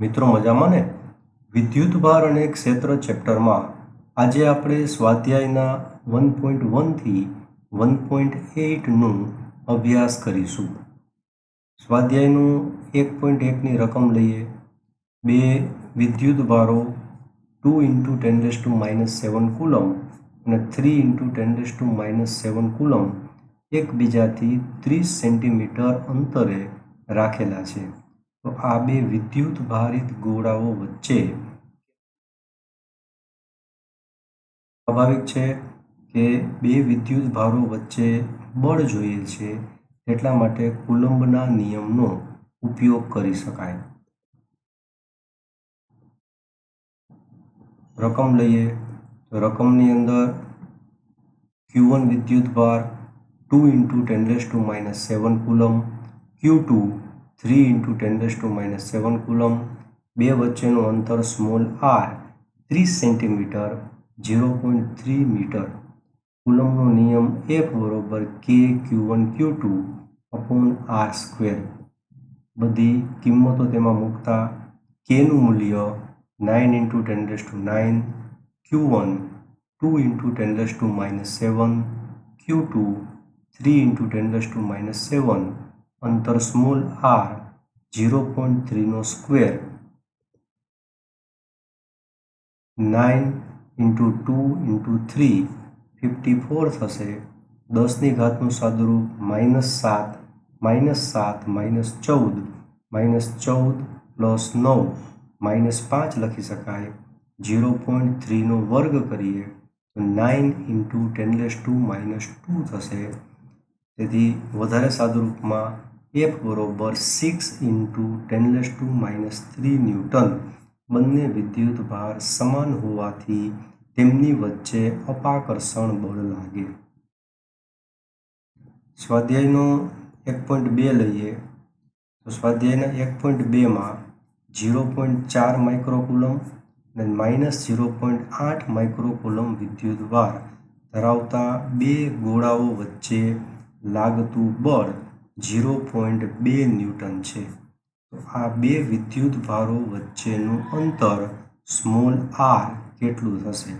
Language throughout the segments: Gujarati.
મિત્રો મજામાં ને? વિદ્યુત ભાર અને ક્ષેત્ર ચેપ્ટરમાં આજે આપણે સ્વાધ્યાયના વન પોઈન્ટ વનથી વન પોઈન્ટ એઇટનું અભ્યાસ કરીશું. સ્વાધ્યાયનું એક પોઈન્ટ એકની રકમ લઈએ. બે વિદ્યુત ભારો, two into ten raise to minus seven coulomb અને three into ten raise to minus seven coulomb એકબીજાથી ત્રીસ સેન્ટીમીટર અંતરે રાખેલા છે. તો આ બે વિદ્યુત ભારિત ગોળાઓ વચ્ચે સ્વાભાવિક છે કે બે વિદ્યુત ભારો વચ્ચે બળ જોઈએ છે, એટલા માટે કુલંબના નિયમનો ઉપયોગ કરી શકાય. રકમ લઈએ, તો રકમની અંદર ક્યુ વન વિદ્યુત ભાર two into ten raise to minus seven coulomb Q two three into ten raise to minus seven coulomb. બે વચ્ચેનું અંતર સ્મોલ આર ત્રીસ centimetre, zero point three metre. કુલમનો નિયમ એફ બરોબર K Q one Q two upon R square. બધી કિંમતો તેમાં મૂકતા કેનું મૂલ્ય nine into ten raise to nine, Q one, two into ten raise to minus seven, Q two, three into ten raise to minus seven. અંતર small R zero point થ્રીનો square nine into two into three fifty four થશે. દસની ઘાતનું સાદુરૂપ માઇનસ સાત માઇનસ સાત માઇનસ ચૌદ માઇનસ ચૌદ પ્લસ નવ માઇનસ પાંચ લખી શકાય. ઝીરો પોઈન્ટ થ્રીનો વર્ગ કરીએ તો nine into ten raise to minus two થશે. તેથી વધારે સાદુરૂપમાં એફ બરોબર six into ten raise to minus three newton બંને વિદ્યુત ભાર સમાન હોવાથી તેમની વચ્ચે અપાકર્ષણ બળ લાગે. સ્વાધ્યાયનો એક પોઈન્ટ બે લઈએ. તો સ્વાધ્યાયના એક પોઈન્ટ બેમાં ઝીરો પોઈન્ટ ચાર માઇક્રોકુલમ અને માઇનસ ઝીરો પોઈન્ટ આઠ માઇક્રોકુલમ વિદ્યુત ભાર ધરાવતા બે ગોળાઓ વચ્ચે લાગતું બળ ઝીરો પોઈન્ટ બે ન્યૂટન છે. આ બે વિદ્યુત ભારો વચ્ચેનું અંતર સ્મોલ આર કેટલું થશે?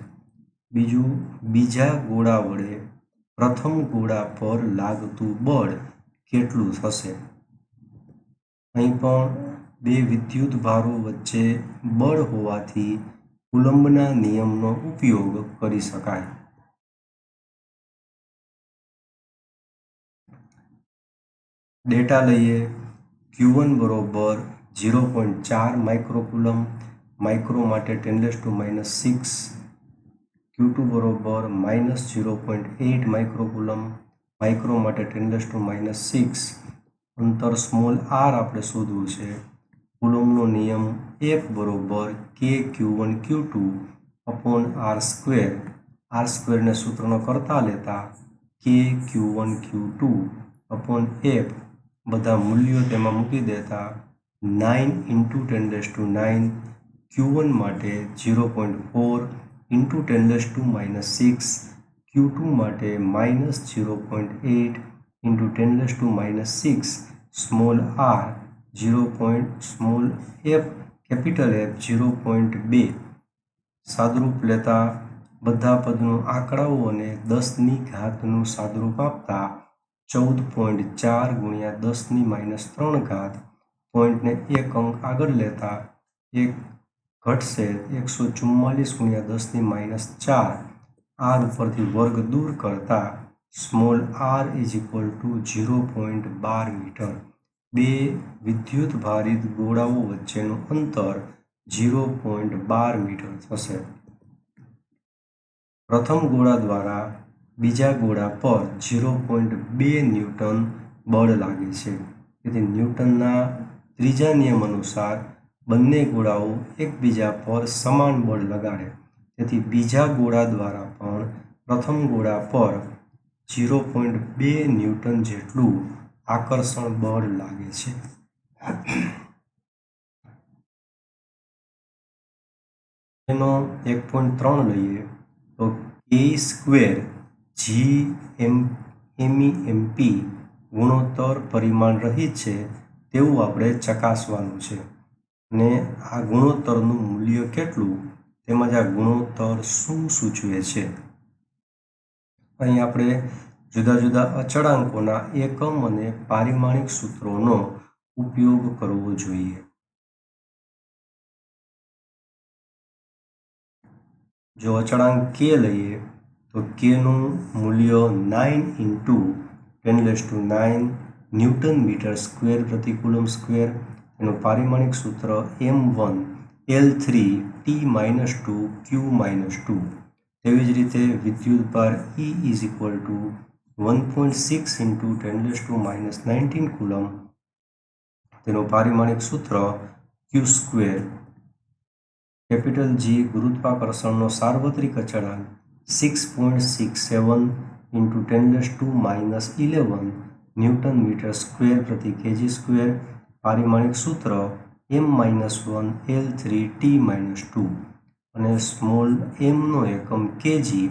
બીજું, બીજા ગોળા વડે પ્રથમ ગોળા પર લાગતું બળ કેટલું થશે? અહીં પણ બે વિદ્યુત ભારો વચ્ચે બળ હોવાથી કુલંબના નિયમનો ઉપયોગ કરી શકાય. ડેટા લઈએ. ક્યુ વન બરોબર ઝીરો પોઈન્ટ ચાર માઇક્રોકુલમ. માઇક્રો માટે ten raise to minus six. Q two બરોબર minus zero point eight microcoulomb. Micro માટે ten raise to minus six. અંતર સ્મોલ આર આપણે શોધવું છે. કુલમનો નિયમ એફ બરોબર K Q one Q two upon R square R સ્ક્વેરને સૂત્રનો કરતા લેતા K Q one Q two upon F બધા મૂલ્યો તેમાં મૂકી દેતા nine into ten raise to nine Q one માટે zero point four into ten raise to minus six Q two માટે minus zero point eight into ten raise to minus six small R zero point small F capital F zero point બે. સાદરૂપ લેતા બધા પદનું આંકડાઓ અને દસની ઘાતનું સાદરૂપ આપતા ચૌદ પોઈન્ટ ચાર ગુણ્યા દસની માઇનસ ત્રણ ઘાત પોઈન્ટને એક અંક આગળ લેતા એક ઘટશે એકસો ચુમ્માલીસ ગુણ્યા દસની માઇનસ ચાર. આર ઉપરથી વર્ગ દૂર કરતા small R is equal to zero point bar metre. બે વિદ્યુત ભારિત ગોળાઓ વચ્ચેનું અંતર ઝીરો પોઈન્ટ બાર મીટર થશે. પ્રથમ ગોળા દ્વારા બીજા ગોળા પર ઝીરો પોઈન્ટ બે ન્યૂટન બળ લાગે છે. તેથી ન્યૂટનના ત્રીજા નિયમ અનુસાર બંને ગોળાઓ એકબીજા પર સમાન બળ લગાડે. તેથી બીજા ગોળા દ્વારા પણ પ્રથમ ગોળા પર ઝીરો પોઈન્ટ બે ન્યૂટન જેટલું આકર્ષણ બળ લાગે છે. એનો એક પોઈન્ટ ત્રણ લઈએ તો K square G M ME MP ગુણોત્તર પરિમાણ રહિત છે તેવું આપણે ચકાસવાનું છે. અને આ ગુણોત્તરનું મૂલ્ય કેટલું? તેમજ આ ગુણોત્તર શું સૂચવે છે? અહીં આપણે જુદા જુદા અચળાંકોના એકમ અને પારિમાણિક સૂત્રોનો ઉપયોગ કરવો જોઈએ. જો અચળાંક કે લઈએ તો કેનું મૂલ્ય nine into ten raise to nine newton metre square પ્રતિ કુલમ સ્ક્વેર એનું પારિમાણિક સૂત્ર M one L three T minus two Q minus two તેવી જ રીતે વિદ્યુત ભાર E is equal to one point six into ten raise to minus nineteen coulomb તેનું પારિમાણિક સૂત્ર ક્યુ સ્ક્વેર કેપિટલ જી ગુરુત્વાકર્ષણનો સાર્વત્રિક અચળાંક six into six seven into ten raise to minus eleven newton metre square પ્રતિ કેજી સ્ક્વેર પારિમાણિક સૂત્ર M minus one L three T minus two અને સ્મોલ એમનો એકમ કેજી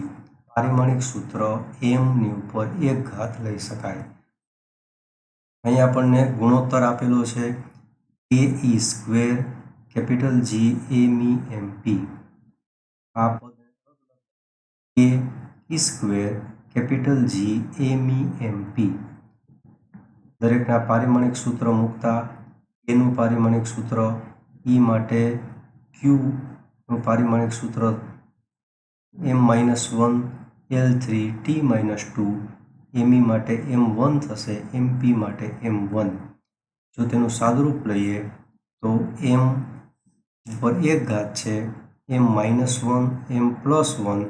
પારિમાણિક સૂત્ર એમની ઉપર એક ઘાત લઈ શકાય. અહીં આપણને ગુણોત્તર આપેલો છે એ ઈ સ્ક્વેર કેપિટલ જી એમી એમ પી આ પદ એ ઈ સ્ક્વેર કેપિટલ જી એમી એમ પી. દરેકના પારિમાણિક સૂત્ર મૂકતા એનું પારિમાણિક સૂત્ર ઈ માટે ક્યુનું પારિમાણિક સૂત્ર M minus one, L three, T minus two ME માટે એમ વન થશે એમપી માટે એમ વન. જો તેનું સાદુરૂપ લઈએ તો એમ ઉપર એક ઘાત છે, M minus one, M plus one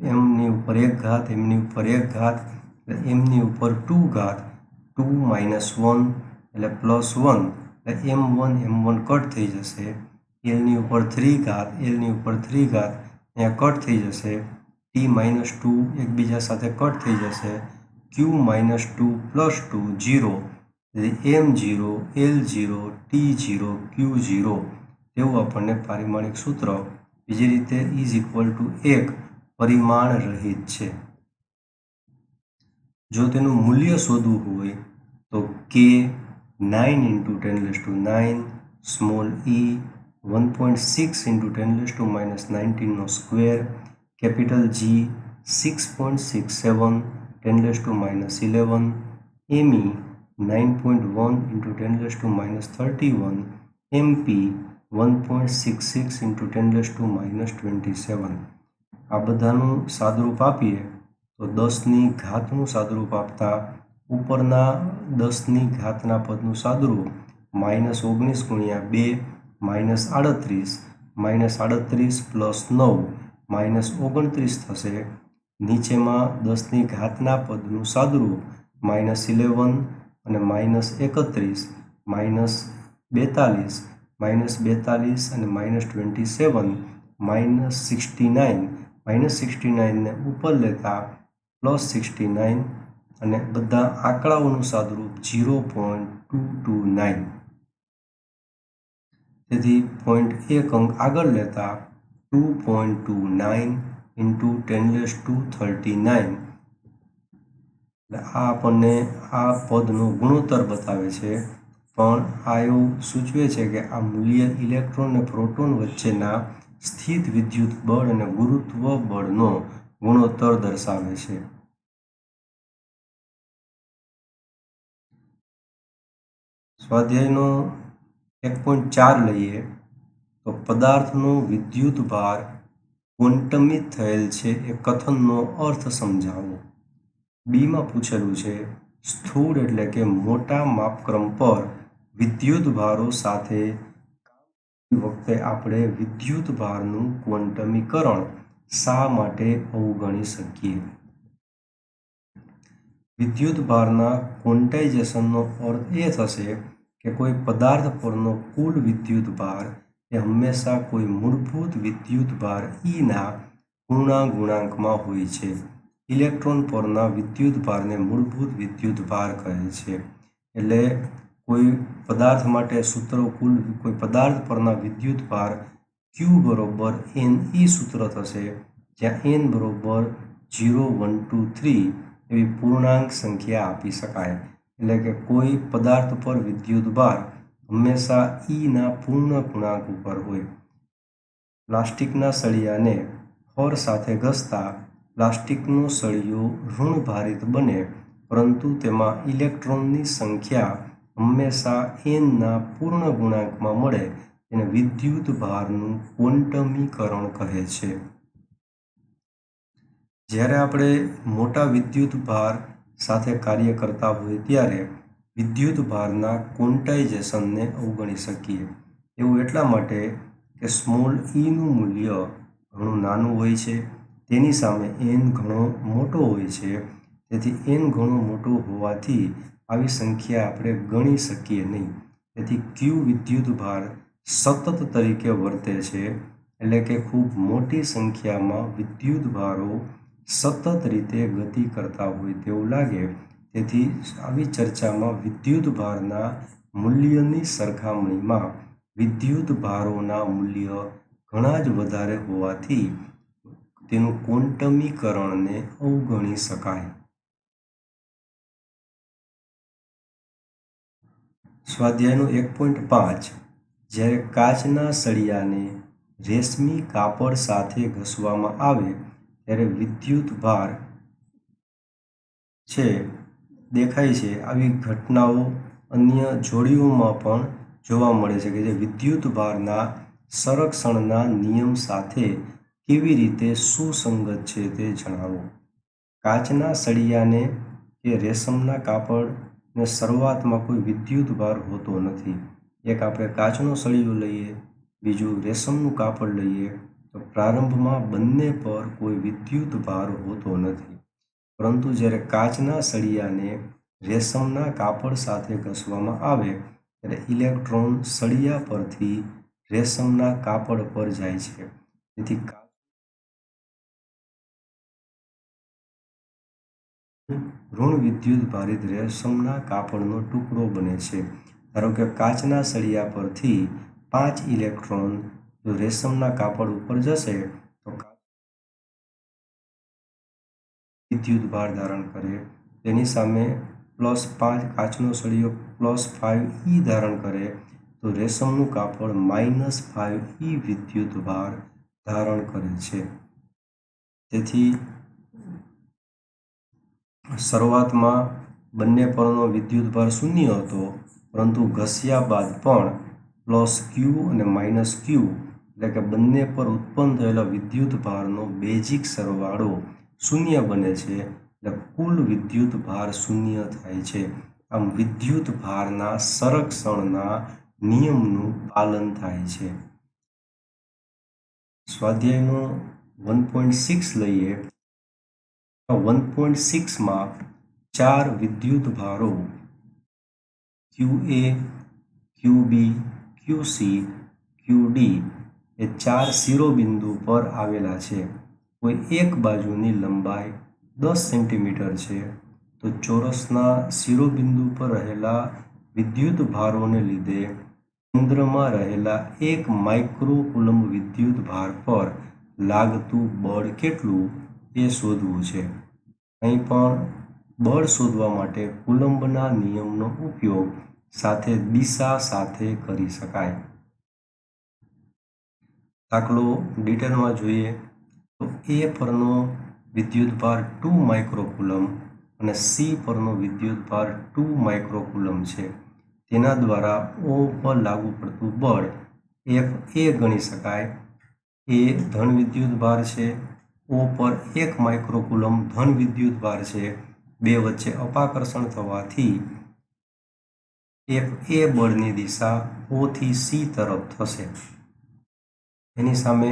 એમની ઉપર એક ઘાત, એમની ઉપર એક ઘાત, એટલે એમની ઉપર ટુ ઘાત, ટુ માઇનસ વન, એટલે પ્લસ વન, એટલે M one M one cut થઈ જશે. એલની ઉપર થ્રી ઘાત, એલની ઉપર થ્રી ઘાત, અહીંયા કટ થઈ જશે. ટી માઇનસ ટુ એકબીજા સાથે કટ થઈ જશે. Q minus two plus two zero M zero L zero T zero Q zero તેવું આપણને પારિમાણિક સૂત્ર બીજી રીતે ઇઝ ઇક્વલ ટુ એક પરિમાણ રહિત છે. જો તેનું મૂલ્ય શોધવું હોય, તો કે nine into ten less to nine small E one point six into ten less to minus નાઇન્ટીનનો square capital G six point six seven ten less to minus eleven ME nine point one into ten less to minus thirty one MP one point six six into ten less to minus twenty seven આ બધાનું સાદરૂપ આપીએ, તો દસની ઘાતનું સાદરૂપ આપતા ઉપરના દસની ઘાતના પદનું સાદરૂપ માઇનસ ઓગણીસ ગુણ્યા બે માઇનસ આડત્રીસ માઇનસ આડત્રીસ પ્લસ નવ માઇનસ ઓગણત્રીસ થશે. નીચેમાં દસની ઘાતના પદનું સાદરૂપ માઇનસ ઇલેવન અને માઇનસ એકત્રીસ, માઇનસ બેતાલીસ માઇનસ બેતાલીસ અને minus twenty seven, minus sixty nine minus sixty નાઇનને ઉપર લેતા પ્લસ સિક્સટી નાઇન અને બધા આંકડાઓનું સાદુરૂપ zero point two two nine તેથી પોઈન્ટ એક અંક આગળ લેતા two point two nine into ten less to thirty nine એટલે આ આપણને આ પદનો ગુણોત્તર બતાવે છે. પણ આ એવું સૂચવે છે કે આ મૂલ્ય ઇલેક્ટ્રોન અને પ્રોટોન વચ્ચેના સ્થિત વિદ્યુત બળ અને ગુરુત્વ બળનો ગુણોત્તર દર્શાવે છે. સ્વાધ્યાયનો એક પોઈન્ટ ચાર લઈએ તો પદાર્થનો વિદ્યુત ભાર ક્વોન્ટમિત થયેલ છે એ કથનનો અર્થ સમજાવો. બીમાં પૂછેલું છે, સ્થૂળ એટલે કે મોટા માપક્રમ પર વિદ્યુત ભારો સાથે વખતે આપણે વિદ્યુત ભારનું ક્વોન્ટમીકરણ શા માટે અવગણી શકીએ? વિદ્યુત ભારના ક્વોન્ટાઇઝેશનનો અર્થ એ થશે કે કોઈ પદાર્થ પરનો કુલ વિદ્યુત ભાર એ હંમેશા કોઈ મૂળભૂત વિદ્યુત ભાર ઈના પૂર્ણાંક ગુણાંકમાં હોય છે. ઇલેક્ટ્રોન પરના વિદ્યુત ભારને મૂળભૂત વિદ્યુત ભાર કહે છે. એટલે કોઈ પદાર્થ માટે સૂત્રો કુલ કોઈ પદાર્થ પરના વિદ્યુત ભાર ક્યુ બરોબર એન ઈ સૂત્ર થશે, જ્યાં એન બરોબર જીરો વન ટુ થ્રી એવી પૂર્ણાંક સંખ્યા આપી શકાય. એટલે કે કોઈ પદાર્થ પર વિદ્યુત ભાર હંમેશા ઈના પૂર્ણ પૂર્ણાંક ઉપર હોય. પ્લાસ્ટિકના સળિયાને ફર સાથે ઘસતા પ્લાસ્ટિકનો સળિયો ઋણભારિત બને, પરંતુ તેમાં ઇલેક્ટ્રોનની સંખ્યા હંમેશા એનના પૂર્ણ ગુણાંકમાં મળે તેને વિદ્યુત ભારનું ક્વોન્ટમીકરણ કહે છે. જ્યારે આપણે મોટા વિદ્યુત ભાર સાથે કાર્ય કરતા હોય ત્યારે વિદ્યુત ભારના ક્વોન્ટાઇઝેશનને અવગણી શકીએ. એવું એટલા માટે કે સ્મોલ ઈનું મૂલ્ય ઘણું નાનું હોય છે, તેની સામે એન ઘણો મોટો હોય છે, તેથી એન ઘણો મોટો હોવાથી આવી સંખ્યા આપણે ગણી શકીએ નહીં. તેથી ક્યુ વિદ્યુત ભાર સતત તરીકે વર્તે છે, એટલે કે ખૂબ મોટી સંખ્યામાં વિદ્યુત ભારો સતત રીતે ગતિ કરતા હોય તેવું લાગે. તેથી આવી ચર્ચામાં વિદ્યુત ભારના મૂલ્યની સરખામણીમાં વિદ્યુત ભારોના મૂલ્ય ઘણા જ વધારે હોવાથી તેનું ક્વોન્ટમીકરણને અવગણી શકાય. સ્વાધ્યાયનો એક પોઈન્ટ પાંચ. જ્યારે કાચના સળિયાને રેશમી કાપડ સાથે ઘસવામાં આવે, ત્યારે વિદ્યુત ભાર છે, દેખાય છે. આવી ઘટનાઓ અન્ય જોડીઓમાં પણ જોવા મળે છે કે જે વિદ્યુત ભારના સંરક્ષણના નિયમ સાથે કેવી રીતે સુસંગત છે તે જણાવો. કાચના સળિયાને કે રેશમના કાપડને શરૂઆતમાં કોઈ વિદ્યુત ભાર હોતો નથી. એક આપણે કાચનો સળિયો લઈએ, બીજું રેશમનું કાપડ લઈએ, તો પ્રારંભમાં બંને પર કોઈ વિદ્યુત ભાર હોતો નથી. પરંતુ જ્યારે કાચના સળિયાને રેશમના કાપડ સાથે ઘસવામાં આવે, ત્યારે ઇલેક્ટ્રોન સળિયા પરથી રેશમના કાપડ પર જાય છે. તેથી ઋણ વિદ્યુત ભારિત રેશમના કાપડનો ટુકડો બને છે. ધારો કે કાચના સળિયા પરથી પાંચ ઇલેક્ટ્રોન જો રેશમના કાપડ ઉપર જશે, તો વિદ્યુત ભાર ધારણ કરે. તેની સામે પ્લસ પાંચ કાચનો સળિયો પ્લસ ફાઇવ ઈ ધારણ કરે. તો રેશમનું કાપડ માઇનસ ફાઇવ ઈ વિદ્યુત ભાર ધારણ કરે છે. તેથી શરૂઆતમાં બંને પરનો વિદ્યુત ભાર શૂન્ય હતો, પરંતુ ઘસ્યા બાદ પણ પ્લસ ક્યુ અને માઇનસ ક્યુ એટલે કે બંને પર ઉત્પન્ન થયેલા વિદ્યુત ભારનો બેઝિક સરવાળો શૂન્ય બને છે એટલે કુલ વિદ્યુત ભાર શૂન્ય થાય છે. આમ વિદ્યુત ભારના સંરક્ષણના નિયમનું પાલન થાય છે. સ્વાધ્યાયનો વન પોઈન્ટ સિક્સ લઈએ. વન પોઈન્ટ સિક્સમાં ચાર વિદ્યુત ભારો Q A, Q B, Q C, Q D એ ચાર શિરોબિંદુ પર આવેલા છે. કોઈ એક બાજુની લંબાઈ દસ સેન્ટીમીટર છે. તો ચોરસના શિરોબિંદુ પર રહેલા વિદ્યુત ભારોને લીધે કેન્દ્રમાં રહેલા એક માઇક્રોકુલમ વિદ્યુત ભાર પર લાગતું બળ કેટલું? એ શોધવું છે. અહીં પણ બળ શોધવા માટે કુલંબના નિયમનો ઉપયોગ સાથે દિશા સાથે કરી શકાય. દાખલો ડિટેલમાં જોઈએ તો એ પરનો વિદ્યુત ભાર ટુ માઇક્રોકુલમ અને સી પરનો વિદ્યુત ભાર ટુ માઇક્રોકુલમ છે. તેના દ્વારા ઓ પર લાગુ પડતું બળ એફ એ ગણી શકાય. એ ધન વિદ્યુત ભાર છે. ઓ પર એક માઇક્રોકુલમ ધન વિદ્યુત ભાર છે, બે વચ્ચે અપાકર્ષણ થવાથી એફ એ બળની દિશા ઓથી સી તરફ થશે. એની સામે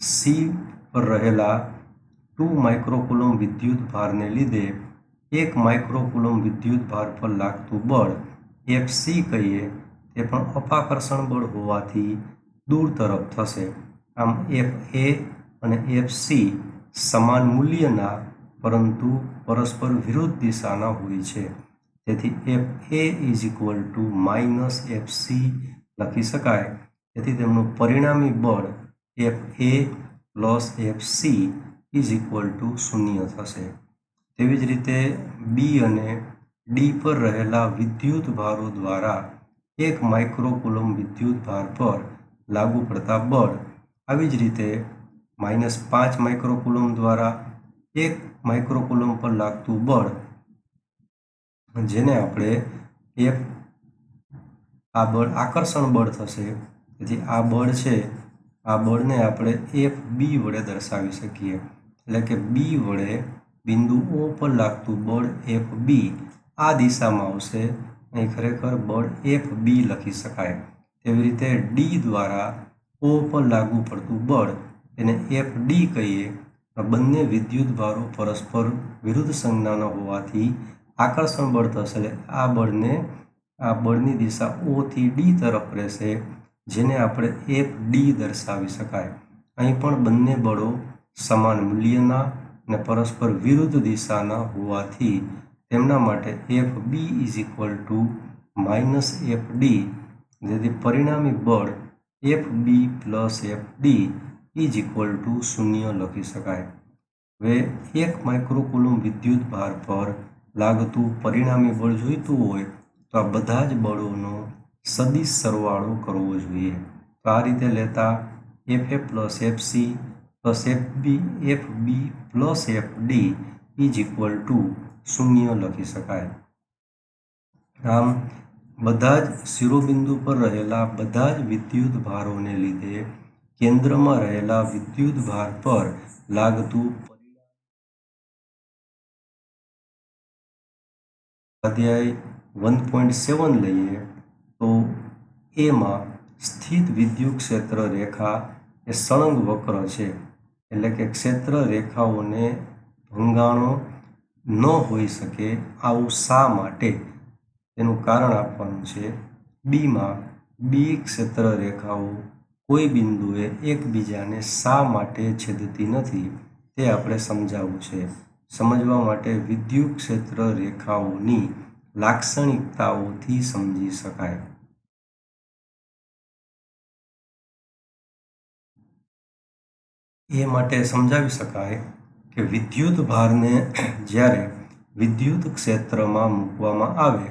સી પર રહેલા ટુ માઇક્રોકુલમ વિદ્યુત ભારને લીધે એક માઇક્રોકુલમ વિદ્યુત ભાર પર લાગતું બળ એફ સી કહીએ, તે પણ અપાકર્ષણ બળ હોવાથી દૂર તરફ થશે. આમ એફ એ અને એફસી સમાન મૂલ્યના, પરંતુ પરસ્પર વિરુદ્ધ દિશાના હોય છે. તેથી F A is equal to minus F C લખી શકાય. તેથી તેમનું પરિણામી બળ F A plus F C is equal to શૂન્ય થશે. તેવી જ રીતે બી અને ડી પર રહેલા વિદ્યુત ભારો દ્વારા એક માઇક્રોકુલમ વિદ્યુત ભાર પર લાગુ પડતા બળ. આવી જ રીતે માઇનસ પાંચ માઇક્રોકુલમ દ્વારા એક માઇક્રોકુલમ પર લાગતું બળ, જેને આપણે એક આ બળ, આકર્ષણ બળ થશે. તેથી આ બળ છે, આ બળને આપણે એફ બી વડે દર્શાવી શકીએ. એટલે કે બી વડે બિંદુ ઓ પર લાગતું બળ એફ બી આ દિશામાં આવશે અહીં ખરેખર બળ એફ બી લખી શકાય. તેવી રીતે ડી દ્વારા ઓ પર લાગુ પડતું બળ એને એફ ડી કહીએ બંને વિદ્યુત ભારો પરસ્પર વિરુદ્ધ સંજ્ઞાના હોવાથી આકર્ષણ બળ થશે એટલે આ બળને, આ બળની દિશા ઓથી ડી તરફ રહેશે, જેને આપણે એફ ડી દર્શાવી શકાય. અહીં પણ બંને બળો સમાન મૂલ્યના અને પરસ્પર વિરુદ્ધ દિશાના હોવાથી તેમના માટે F B is equal to minus F D જેથી પરિણામી બળ F B plus F D is equal to શૂન્ય લખી શકાય. હવે એક માઇક્રોકુલમ વિદ્યુત ભાર પર લાગતું પરિણામી બળ જોઈતું હોય તો આ બધા જ બળોનો સદિશ સરવાળો કરવો જોઈએ. તો આ રીતે લેતા F A plus F C plus F B F B plus F D is equal to શૂન્ય લખી શકાય. આમ બધા જ શિરોબિંદુ પર રહેલા બધા જ વિદ્યુત ભારોને લીધે કેન્દ્રમાં રહેલા વિદ્યુત ભાર પર લાગતું અધ્યાય વન પોઈન્ટ સેવન લઈએ તો એમાં સ્થિત વિદ્યુત ક્ષેત્ર રેખા એ સળંગ વક્ર છે. એટલે કે ક્ષેત્ર રેખાઓને ભંગાણો ન હોઈ શકે આવું શા માટે? તેનું કારણ આપવાનું છે. બીમાં બી ક્ષેત્ર રેખાઓ કોઈ બિંદુએ એકબીજાને શા માટે છેદતી નથી તે આપણે સમજાવવું છે. સમજવા માટે વિદ્યુત ક્ષેત્ર રેખાઓની લાક્ષણિકતાઓથી સમજી શકાય. એ માટે સમજાવી શકાય કે વિદ્યુત ભારને જ્યારે વિદ્યુત ક્ષેત્રમાં મૂકવામાં આવે,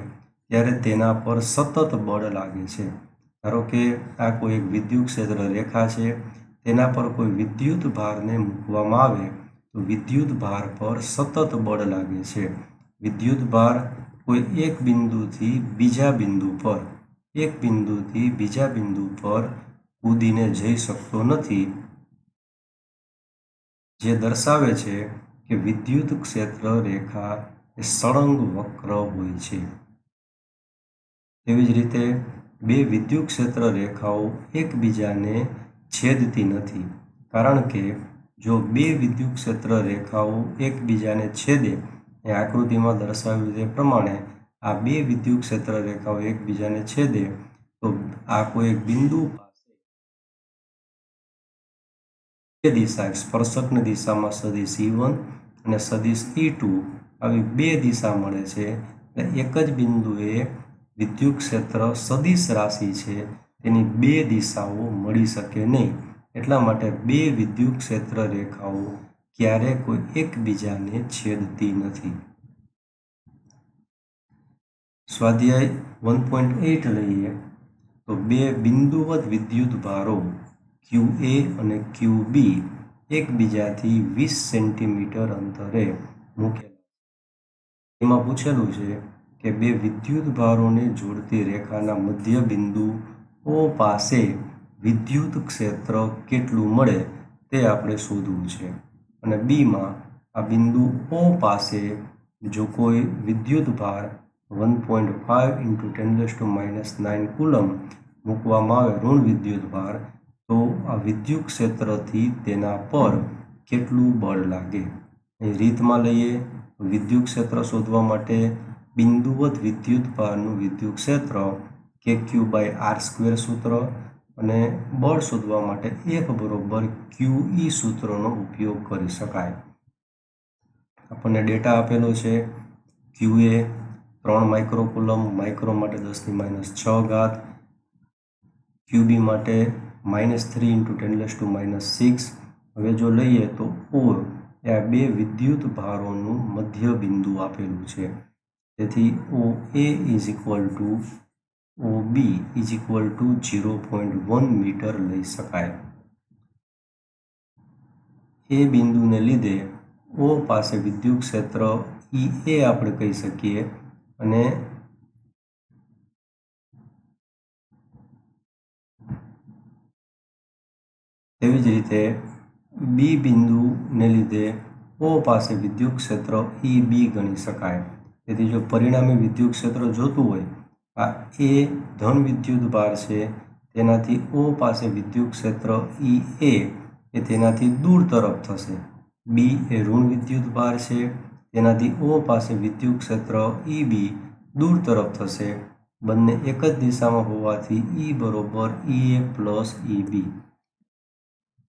ત્યારે તેના પર સતત બળ લાગે છે. ધારો કે આ કોઈ વિદ્યુત ક્ષેત્ર રેખા છે, તેના પર કોઈ વિદ્યુત ભારને મૂકવામાં આવે, તો વિદ્યુત ભાર પર સતત બળ લાગે છે. વિદ્યુત ભાર કોઈ એક બિંદુથી બીજા બિંદુ પર, એક બિંદુથી બીજા બિંદુ પર કૂદીને જઈ શકતો નથી. જે દર્શાવે છે કે વિદ્યુત ક્ષેત્ર રેખા એ સળંગ વક્ર હોય છે. તેવી જ રીતે બે વિદ્યુત ક્ષેત્ર રેખાઓ એકબીજાને છેદતી નથી. કારણ કે, જો બે વિદ્યુત ક્ષેત્ર રેખાઓ એકબીજાને છેદે, એ આકૃતિમાં દર્શાવ્યું તે પ્રમાણે આ બે વિદ્યુત ક્ષેત્ર રેખાઓ એકબીજાને છેદે, તો આ કોઈ બિંદુ પાસે દિશા સ્પર્શકની દિશામાં સદીશ ઈ વન અને સદીશ ઈ ટુ, આવી બે દિશા મળે છે. એટલે એક જ બિંદુએ વિદ્યુત ક્ષેત્ર સદિશ રાશિ છે. તેની બે દિશાઓ મળી શકે નહીં. એટલા માટે બે વિદ્યુત ક્ષેત્ર રેખાઓ ક્યારે કોઈ એકબીજાને છેદતી નથી. સ્વાધ્યાય વન પોઈન્ટ એટ લઈએ. તો બે બિંદુવત વિદ્યુત ભારો ક્યુ એ અને ક્યુ બી એકબીજાથી વીસ સેન્ટીમીટર અંતરે મૂકેલા એમાં પૂછેલું છે કે બે વિદ્યુત ભારોને જોડતી રેખાના મધ્ય બિંદુ ઓ પાસે વિદ્યુત ક્ષેત્ર કેટલું મળે તે આપણે શોધવું છે. અને બીમાં આ બિંદુ ઓ પાસે જો કોઈ વિદ્યુત ભાર one point five into ten to minus nine coulomb મૂકવામાં આવે ઋણ વિદ્યુત ભાર તો આ વિદ્યુત ક્ષેત્રથી તેના પર કેટલું બળ લાગે? એ રીતમાં લઈએ. વિદ્યુત ક્ષેત્ર શોધવા માટે બિંદુવત વિદ્યુત ભારનું વિદ્યુત ક્ષેત્ર કે ક્યુ બાય આર સ્ક્વેર સૂત્ર અને બળ શોધવા માટે એફ બરોબર ક્યુ ઈ સૂત્રનો ઉપયોગ કરી શકાય. આપણને ડેટા આપેલો છે. ક્યુ એ ત્રણ માઇક્રોકુલમ માઇક્રો માટે દસની માઇનસ છ ઘાત. ક્યુબી માટે minus three into ten to minus six હવે જો લઈએ તો ઓ એ આ બે વિદ્યુત ભારોનું મધ્ય બિંદુ આપેલું છે. તેથી O A is equal to O B is equal to zero point one metre લઈ શકાય. એ બિંદુને લીધે ઓ પાસે વિદ્યુત ક્ષેત્ર ઈ એ આપણે કહી શકીએ અને તેવી જ રીતે બી બિંદુને લીધે ઓ પાસે વિદ્યુત ક્ષેત્ર ઈ બી ગણી શકાય. તેથી જો પરિણામી વિદ્યુત ક્ષેત્ર જોતું હોય, આ એ ધન વિદ્યુત ભાર છે. તેનાથી ઓ પાસે વિદ્યુત ક્ષેત્ર ઈ એ એ તેનાથી દૂર તરફ થશે. બી એ ઋણ વિદ્યુત ભાર છે. તેનાથી ઓ પાસે વિદ્યુત ક્ષેત્ર ઈ બી દૂર તરફ થશે. બંને એક જ દિશામાં હોવાથી ઈ બરોબર ઈ એ પ્લસ ઈ બી.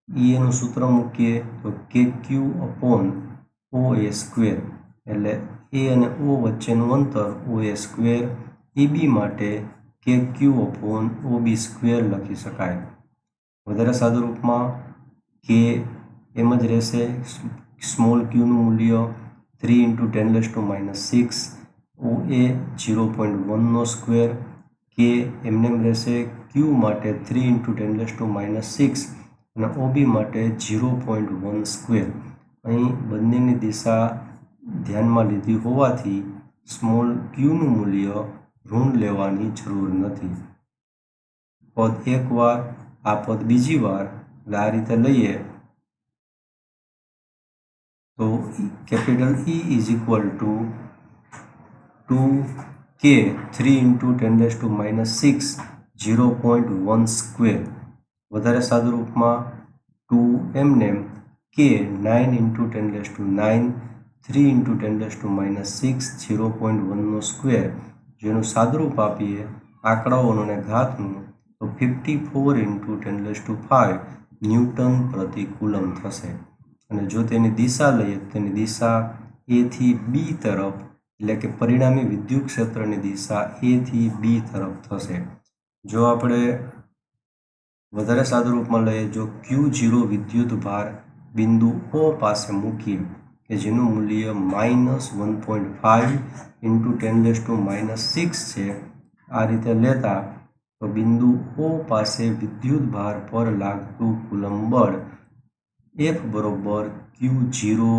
ઈ એનું સૂત્ર મૂકીએ તો K Q upon O A square. એટલે એ અને ઓ વચ્ચેનું અંતર ઓ એ સ્ક્વેર ઈ બી માટે K Q upon O B square લખી શકાય. વધારે સાદું રૂપમાં કે એમ જ રહેશે. સ્મોલ ક્યુનું મૂલ્ય three into ten less to minus six O A zero point વનનો square કે એમને એમ રહેશે ક્યુ માટે three into ten less to minus six અને ઓબી માટે ઝીરો પોઈન્ટ વન સ્ક્વેર અહીં બંનેની દિશા ધ્યાનમાં લીધી હોવાથી સ્મોલ ક્યુનું મૂલ્ય ઋણ લેવાની જરૂર નથી. પદ એકવાર આ પદ બીજી વાર એટલે આ રીતે લઈએ. તો capital E is equal to two K three into ten less to minus six zero point one square વધારે સાદુરૂપમાં ટુ એમને K nine into ten less to nine three into ten less less to minus six zero point વનનો square, જેનું સાદરૂપ આપીએ આંકડાઓનું ઘાતનું, તો fifty four into ten less to five newton પ્રતિ કુલમ થશે. અને જો તેની દિશા લઈએ, તો તેની દિશા એથી બી તરફ, એટલે કે પરિણામી વિદ્યુત ક્ષેત્રની દિશા એથી બી તરફ થશે. જો આપણે વધારે સાદું રૂપમાં લઈએ, જો ક્યુ જીરો વિદ્યુત ભાર બિંદુ ઓ પાસે મૂકીએ કે જેનું મૂલ્ય minus one point five into ten less to minus six છે. આ રીતે લેતા તો બિંદુ ઓ પાસે વિદ્યુત ભાર પર લાગતું કુલમ બળ એફ બરોબર ક્યુ ઝીરો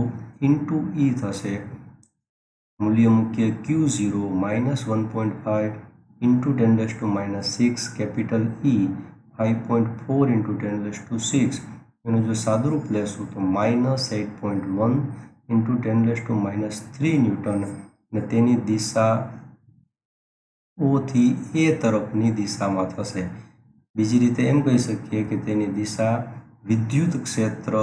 ઇન્ટુ ઈ થશે. મૂલ્ય મૂકીએ Q zero minus one point five into ten less to minus six capital E five point four into ten less to six. એનું જો સાદુરૂપ લેશું તો minus eight point one into ten less to minus three newton અને તેની દિશા ઓથી એ તરફની દિશામાં થશે. બીજી રીતે એમ કહી શકીએ કે તેની દિશા વિદ્યુત ક્ષેત્ર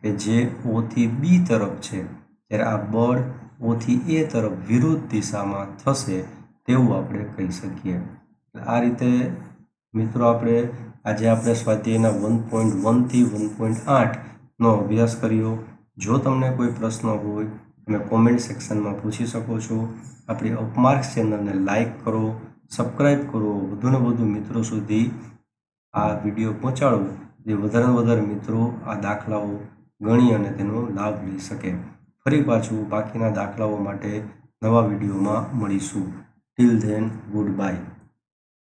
કે જે ઓથી બી તરફ છે, ત્યારે આ બળ ઓથી એ તરફ વિરુદ્ધ દિશામાં થશે તેવું આપણે કહી શકીએ. આ રીતે મિત્રો આપણે આજે આપણે સ્વાધ્યાયના વન પોઈન્ટ વનથી વન પોઈન્ટ આઠનો અભ્યાસ કર્યો. જો તમને કોઈ પ્રશ્ન હોય, તમે કોમેન્ટ સેક્શનમાં પૂછી શકો છો. આપણી અપમાર્ક ચેનલને લાઇક કરો સબસ્ક્રાઈબ કરો. વધુને વધુ મિત્રો સુધી આ વીડિયો પહોંચાડો, જે વધારે વધારે મિત્રો આ દાખલાઓ ગણી અને તેનો લાભ લઈ શકે. ફરી પાછું બાકીના દાખલાઓ માટે નવા વિડીયોમાં મળીશું. Till then good bye